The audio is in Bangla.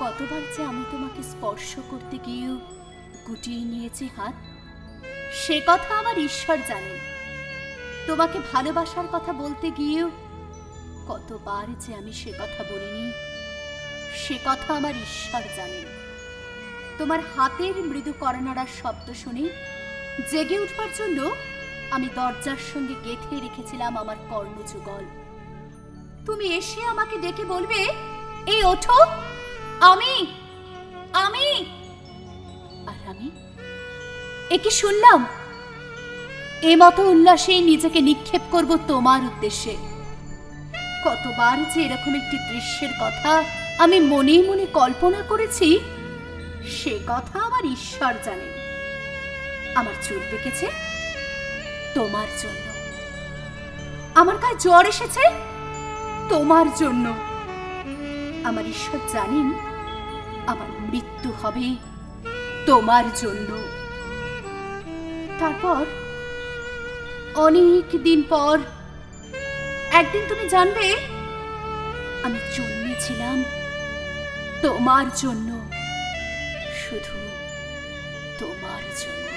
কতবার যে আমি তোমাকে স্পর্শ করতে গিয়েও গুটিয়ে নিয়েছি হাত, সে কথা আমার ঈশ্বর জানেন। তোমাকে ভালোবাসার কথা বলতে গিয়েও কতবার যে আমি সে কথা বলিনি, সে কথা আমার ঈশ্বর জানেন। তোমার হাতের মৃদু করনাড়ার শব্দ শুনে জেগে উঠবার জন্য আমি দরজার সঙ্গে গেঁথে রেখেছিলাম আমার কর্ণযুগল। তুমি এসে আমাকে ডেকে বলবে, এই ওঠো! আমি আমি। আর আমি? এ কি শুনলাম? এ মতো উল্লাসেই নিজেকে নিক্ষেপ করব তোমার উদ্দেশ্যে। কতবার যে এরকম একটি দৃশ্যের কথা আমি মনে মনে কল্পনা করেছি, সে কথা আমার ঈশ্বর জানেন। আমার চুল পেকেছে তোমার জন্য। আমার গায়ে জ্বর এসেছে তোমার জন্য। আমার ঈশ্বর জানেন, আমার মৃত্যু হবে তোমার জন্য। তারপর অনেক দিন পর, একদিন তুমি জানবে, আমি জন্মেছিলাম তোমার জন্য, শুধু তোমার জন্য।